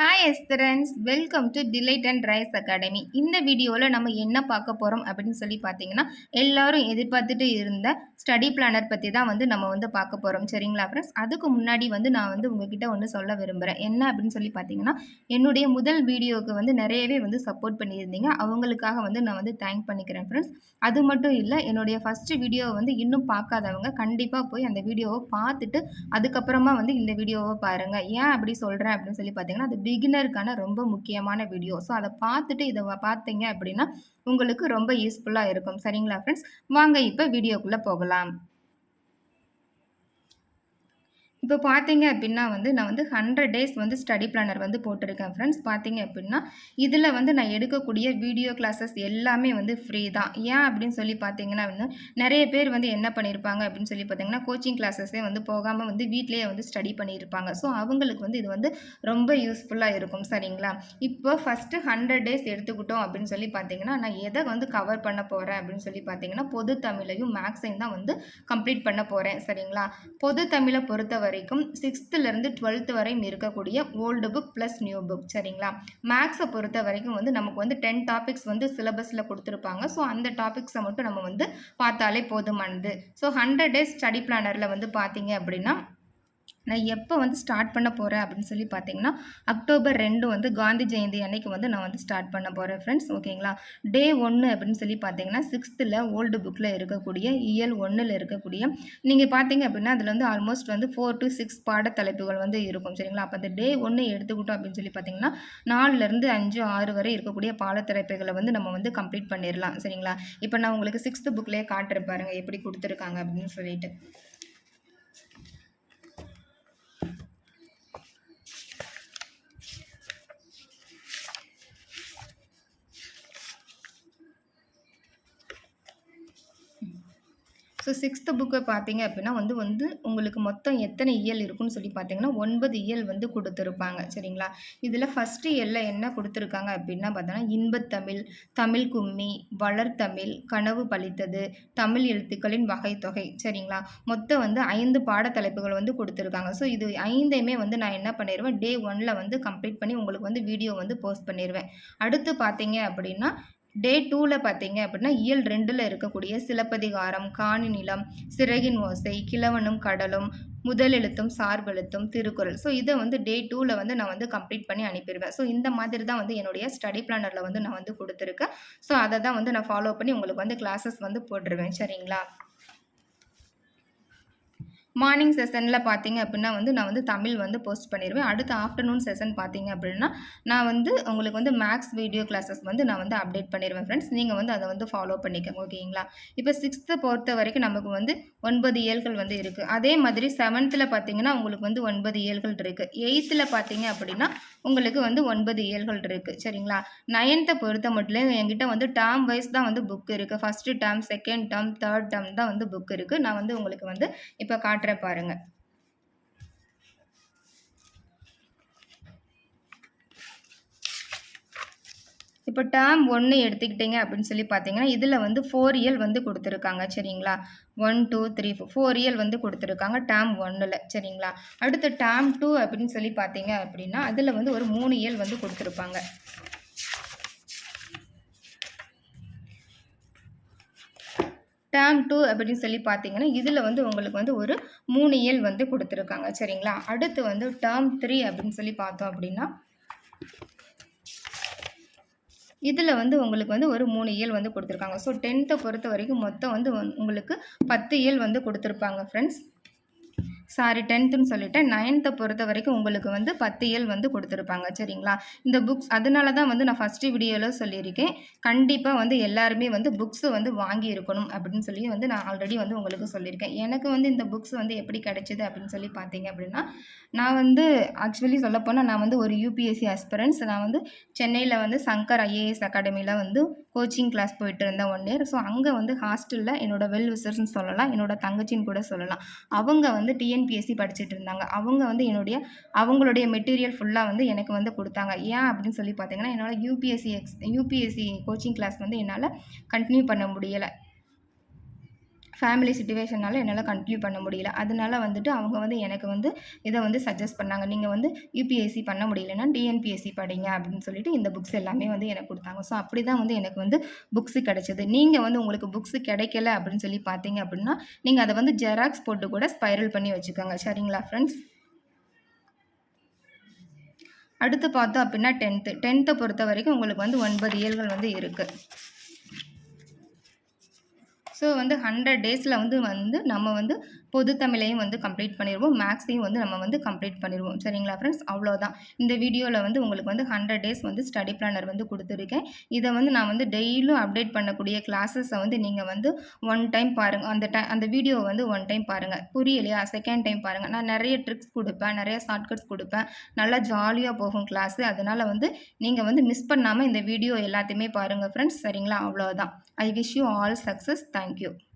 Hi எஸ்தரன்ஸ் welcome to delight and rise academy இந்த வீடியோவில் நம்ம என்ன பார்க்க போகிறோம் அப்படின்னு சொல்லி பார்த்தீங்கன்னா எல்லாரும் எதிர்பார்த்துட்டு இருந்த ஸ்டடி பிளானர் பற்றி தான் வந்து நம்ம வந்து பார்க்க போகிறோம் சரிங்களா ஃப்ரெண்ட்ஸ் அதுக்கு முன்னாடி வந்து நான் வந்து உங்ககிட்ட ஒன்று சொல்ல விரும்புகிறேன் என்ன அப்படின்னு சொல்லி பார்த்தீங்கன்னா என்னுடைய முதல் வீடியோவுக்கு வந்து நிறையவே வந்து சப்போர்ட் பண்ணியிருந்தீங்க. அவங்களுக்காக வந்து நான் வந்து தேங்க் பண்ணிக்கிறேன் ஃப்ரெண்ட்ஸ் அது மட்டும் இல்லை என்னுடைய ஃபஸ்ட்டு வீடியோவை வந்து இன்னும் பார்க்காதவங்க கண்டிப்பாக போய் அந்த வீடியோவை பார்த்துட்டு அதுக்கப்புறமா வந்து இந்த வீடியோவை பாருங்கள் ஏன் அப்படி சொல்கிறேன் அப்படின்னு சொல்லி பார்த்தீங்கன்னா அது பிகினருக்கான ரொம்ப முக்கியமான வீடியோ ஸோ அதை பார்த்துட்டு இதை பார்த்தீங்க அப்படின்னா உங்களுக்கு ரொம்ப யூஸ்ஃபுல்லாக இருக்கும். சரிங்களா ஃப்ரெண்ட்ஸ் வாங்க இப்போ வீடியோக்குள்ளே போகலாம். இப்போ பார்த்தீங்க அப்படின்னா வந்து நான் வந்து ஹண்ட்ரட் டேஸ் வந்து ஸ்டடி பிளானர் வந்து போட்டிருக்கேன் ஃப்ரெண்ட்ஸ் பார்த்தீங்க அப்படின்னா இதில் வந்து நான் எடுக்கக்கூடிய வீடியோ கிளாஸஸ் எல்லாமே வந்து ஃப்ரீ தான். ஏன் அப்படின்னு சொல்லி பார்த்தீங்கன்னா வந்து நிறைய பேர் வந்து என்ன பண்ணியிருப்பாங்க அப்படின்னு சொல்லி பார்த்தீங்கன்னா கோச்சிங் கிளாஸஸே வந்து போகாமல் வந்து வீட்லேயே வந்து ஸ்டடி பண்ணியிருப்பாங்க. ஸோ அவங்களுக்கு வந்து இது வந்து ரொம்ப யூஸ்ஃபுல்லாக இருக்கும். சரிங்களா? இப்போ ஃபஸ்ட்டு ஹண்ட்ரட் டேஸ் எடுத்துக்கிட்டோம் அப்படின்னு சொல்லி பார்த்தீங்கன்னா நான் எதை வந்து கவர் பண்ண போகிறேன் அப்படின்னு சொல்லி பார்த்தீங்கன்னா பொது தமிழையும் மேக்ஸையும் தான் வந்து கம்ப்ளீட் பண்ண போகிறேன் சரிங்களா? பொது தமிழை பொறுத்த வரைக்கும் சிக்ஸ்த்துலேருந்து டுவெல்த்து வரையும் இருக்கக்கூடிய old book plus new book சரிங்களா? மேக்ஸை பொறுத்த வரைக்கும் வந்து நமக்கு வந்து டென் டாபிக்ஸ் வந்து சிலபஸில் கொடுத்துருப்பாங்க. ஸோ அந்த டாபிக்ஸை மட்டும் நம்ம வந்து பார்த்தாலே போதுமானது. ஸோ ஹண்ட்ரட் டேஸ் ஸ்டடி பிளானரில் வந்து பார்த்தீங்க அப்படின்னா நான் எப்போ வந்து ஸ்டார்ட் பண்ண போகிறேன் அப்படின்னு சொல்லி பார்த்தீங்கன்னா அக்டோபர் ரெண்டு வந்து காந்தி ஜெயந்தி அன்னைக்கு வந்து நான் வந்து ஸ்டார்ட் பண்ண போகிறேன் ஃப்ரெண்ட்ஸ் ஓகேங்களா? டே ஒன்று அப்படின்னு சொல்லி பார்த்தீங்கன்னா சிக்ஸ்த்தில் ஓல்டு புக்கில் இருக்கக்கூடிய இயல் ஒன்றில் இருக்கக்கூடிய நீங்கள் பார்த்தீங்க அப்படின்னா அதில் வந்து ஆல்மோஸ்ட் வந்து ஃபோர் டு சிக்ஸ் பாடத்தலைப்புகள் வந்து இருக்கும். சரிங்களா? அப்போ அந்த டே ஒன்று எடுத்துக்கிட்டோம் அப்படின்னு சொல்லி பார்த்தீங்கன்னா நாலுலேருந்து அஞ்சு ஆறு வரை இருக்கக்கூடிய பாடத்தலைப்புகளை வந்து நம்ம வந்து கம்ப்ளீட் பண்ணிடலாம். சரிங்களா? இப்போ நான் உங்களுக்கு சிக்ஸ்த்து புக்லேயே காட்டுறேன் பாருங்கள் எப்படி கொடுத்துருக்காங்க அப்படின்னு சொல்லிட்டு. ஸோ சிக்ஸ்த்து புக்கை பார்த்தீங்க அப்படின்னா வந்து வந்து உங்களுக்கு மொத்தம் எத்தனை இயல் இருக்குன்னு சொல்லி பார்த்தீங்கன்னா ஒன்பது இயல் வந்து கொடுத்துருப்பாங்க. சரிங்களா? இதில் ஃபஸ்ட்டு இயலில் என்ன கொடுத்துருக்காங்க அப்படின்னா பார்த்தோன்னா இன்பத்தமிழ் தமிழ் கும்மி வளர்த்தமிழ் கனவு பழித்தது தமிழ் எழுத்துக்களின் வகைத்தொகை. தொகை சரிங்களா? மொத்தம் வந்து ஐந்து பாடத்தலைப்புகள் வந்து கொடுத்துருக்காங்க. ஸோ இது ஐந்தையுமே வந்து நான் என்ன பண்ணிடுவேன் டே ஒனில் வந்து கம்ப்ளீட் பண்ணி உங்களுக்கு வந்து வீடியோ வந்து போஸ்ட் பண்ணிடுவேன் அடுத்து பார்த்தீங்க அப்படின்னா டே டூவில் பார்த்தீங்க அப்படின்னா இயல் ரெண்டில் இருக்கக்கூடிய சிலப்பதிகாரம் காணி நிலம் சிறகின் ஓசை கிழவனும் கடலும் முதலெழுத்தும் சார்பெழுத்தும் திருக்குறள். ஸோ இதை வந்து டே டூவில் வந்து நான் வந்து கம்ப்ளீட் பண்ணி அனுப்பிடுவேன். ஸோ இந்த மாதிரி தான் வந்து என்னுடைய ஸ்டடி பிளானரில் வந்து நான் வந்து கொடுத்துருக்கேன். ஸோ அதை தான் வந்து நான் ஃபாலோ பண்ணி உங்களுக்கு வந்து கிளாஸஸ் வந்து போட்டுருவேன். சரிங்களா? மார்னிங் செஷனில் பார்த்தீங்க அப்படின்னா வந்து நான் வந்து தமிழ் வந்து போஸ்ட் பண்ணிடுவேன் அடுத்த ஆஃப்டர்நூன் செஷன் பார்த்தீங்க அப்படின்னா நான் வந்து உங்களுக்கு வந்து மேக்ஸ் வீடியோ கிளாஸஸ் வந்து நான் வந்து அப்டேட் பண்ணிடுவேன் ஃப்ரெண்ட்ஸ் நீங்கள் வந்து அதை வந்து ஃபாலோ பண்ணிக்கோங்க ஓகேங்களா இப்போ சிக்ஸ்த்து பொறுத்த வரைக்கும் நமக்கு வந்து ஒன்பது ஏழ்கள் வந்து இருக்குது அதே மாதிரி செவன்த்தில் பார்த்தீங்கன்னா உங்களுக்கு வந்து ஒன்பது ஏழ்கள் இருக்குது எயித்தில் பார்த்தீங்க அப்படின்னா உங்களுக்கு வந்து ஒன்பது ஏழ்கள் இருக்குது சரிங்களா? நைன்த்தை பொறுத்த மட்டும் என்கிட்ட வந்து டேர்ம் வைஸ் தான் வந்து புக் இருக்குது first term second term third term தான் வந்து புக் இருக்குது நான் வந்து உங்களுக்கு வந்து இப்போ காட்டுற பாருங்க. இப்போ டேர்ம் ஒன்று எடுத்துக்கிட்டிங்க அப்படின்னு சொல்லி பார்த்தீங்கன்னா இதில் வந்து ஃபோர் இயல் வந்து கொடுத்துருக்காங்க சரிங்களா? One two three four four இயல் வந்து கொடுத்துருக்காங்க டேர்ம் ஒன்னில் சரிங்களா? அடுத்து டேர்ம் டூ அப்படின்னு சொல்லி பார்த்தீங்க அப்படின்னா அதில் வந்து ஒரு மூணு இயல் வந்து கொடுத்துருப்பாங்க. டேர்ம் டூ அப்படின்னு சொல்லி பார்த்தீங்கன்னா இதில் வந்து உங்களுக்கு வந்து ஒரு மூணு இயல் வந்து கொடுத்துருக்காங்க. சரிங்களா? அடுத்து வந்து டேர்ம் த்ரீ அப்படின்னு சொல்லி பார்த்தோம் அப்படின்னா இதில் வந்து உங்களுக்கு வந்து ஒரு மூணு இயல் வந்து கொடுத்துருக்காங்க. ஸோ டென்த்தை பொறுத்த வரைக்கும் மொத்தம் வந்து உங்களுக்கு பத்து இயல் வந்து கொடுத்துருப்பாங்க ஃப்ரெண்ட்ஸ் சாரி டென்த்துன்னு சொல்லிட்டேன். நைன்த்தை பொறுத்த வரைக்கும் உங்களுக்கு வந்து பத்து இயல் வந்து கொடுத்துருப்பாங்க. சரிங்களா? இந்த புக்ஸ் அதனால தான் வந்து நான் ஃபஸ்ட்டு வீடியோவில் சொல்லியிருக்கேன். கண்டிப்பாக வந்து எல்லாருமே வந்து புக்ஸு வந்து வாங்கி இருக்கணும் அப்படின்னு சொல்லி வந்து நான் ஆல்ரெடி வந்து உங்களுக்கு சொல்லியிருக்கேன். எனக்கு வந்து இந்த புக்ஸ் வந்து எப்படி கிடைச்சிது அப்படின்னு சொல்லி பார்த்தீங்க அப்படின்னா நான் வந்து ஆக்சுவலி சொல்லப்போனால் நான் வந்து ஒரு யூபிஎஸ்சி அஸ்பரன்ஸ் நான் வந்து சென்னையில் வந்து சங்கர் ஐஏஎஸ் அகாடமியில் வந்து கோச்சிங் கிளாஸ் போயிட்டு இருந்தேன் ஒன் இயர் ஸோ அங்கே வந்து ஹாஸ்டலில் என்னோடய வெல் விசர்ஸ்னு சொல்லலாம். என்னோட தங்கச்சின்னு கூட சொல்லலாம். அவங்க வந்து டிஎன் டிஎன்பிஎஸ்சி படிச்சுட்டு இருந்தாங்க. அவங்க வந்து என்னுடைய அவங்களுடைய மெட்டீரியல் ஃபுல்லாக வந்து எனக்கு வந்து கொடுத்தாங்க. ஏன் அப்படின்னு சொல்லி பார்த்தீங்கன்னா என்னோட UPSC ex UPSC coaching class வந்து என்னால் கண்டினியூ பண்ண முடியலை. ஃபேமிலி சுச்சுவேஷனால் என்னால் கண்டினியூ பண்ண முடியல. அதனால வந்துட்டு அவங்க வந்து எனக்கு வந்து இதை வந்து சஜஸ்ட் பண்ணாங்க. நீங்கள் வந்து யூபிஎஸ்சி பண்ண முடியலன்னா டிஎன்பிஎஸ்சி படிங்க அப்படின்னு சொல்லிட்டு இந்த புக்ஸ் எல்லாமே வந்து எனக்கு கொடுத்தாங்க. ஸோ அப்படி தான் வந்து எனக்கு வந்து புக்ஸு கிடைச்சது. நீங்கள் வந்து உங்களுக்கு புக்ஸு கிடைக்கல அப்படின்னு சொல்லி பார்த்தீங்க அப்படின்னா நீங்கள் அதை வந்து ஜெராக்ஸ் போட்டு கூட ஸ்பைரல் பண்ணி வச்சுக்கோங்க. சரிங்களா ஃப்ரெண்ட்ஸ் அடுத்து பார்த்தோம் அப்படின்னா டென்த்து டென்த்தை பொறுத்த வரைக்கும் உங்களுக்கு வந்து ஒன்பது இயல்கள் வந்து இருக்குது ஸோ வந்து ஹண்ட்ரட் டேஸில் வந்து வந்து நம்ம வந்து பொது தமிழையும் வந்து கம்ப்ளீட் பண்ணிடுவோம் மேக்ஸையும் வந்து நம்ம வந்து கம்ப்ளீட் பண்ணிடுவோம் சரிங்களா ஃப்ரெண்ட்ஸ் அவ்வளோதான் இந்த வீடியோவில் வந்து உங்களுக்கு வந்து ஹண்ட்ரட் டேஸ் வந்து ஸ்டடி பிளானர் வந்து கொடுத்துருக்கேன். இதை வந்து நான் வந்து டெய்லியும் அப்டேட் பண்ணக்கூடிய கிளாஸஸை வந்து நீங்கள் வந்து ஒன் டைம் பாருங்கள் அந்த டை அந்த வீடியோவை வந்து ஒன் டைம் பாருங்கள் புரியலையா? செகண்ட் டைம் பாருங்கள் நான் நிறைய ட்ரிக்ஸ் கொடுப்பேன். நிறைய ஷார்ட்கட்ஸ் கொடுப்பேன். நல்லா ஜாலியாக போகும் கிளாஸு அதனால் வந்து நீங்கள் வந்து மிஸ் பண்ணாமல் இந்த வீடியோ எல்லாத்தையுமே பாருங்கள் ஃப்ரெண்ட்ஸ் சரிங்களா? அவ்வளோதான் I wish you all success Thank you.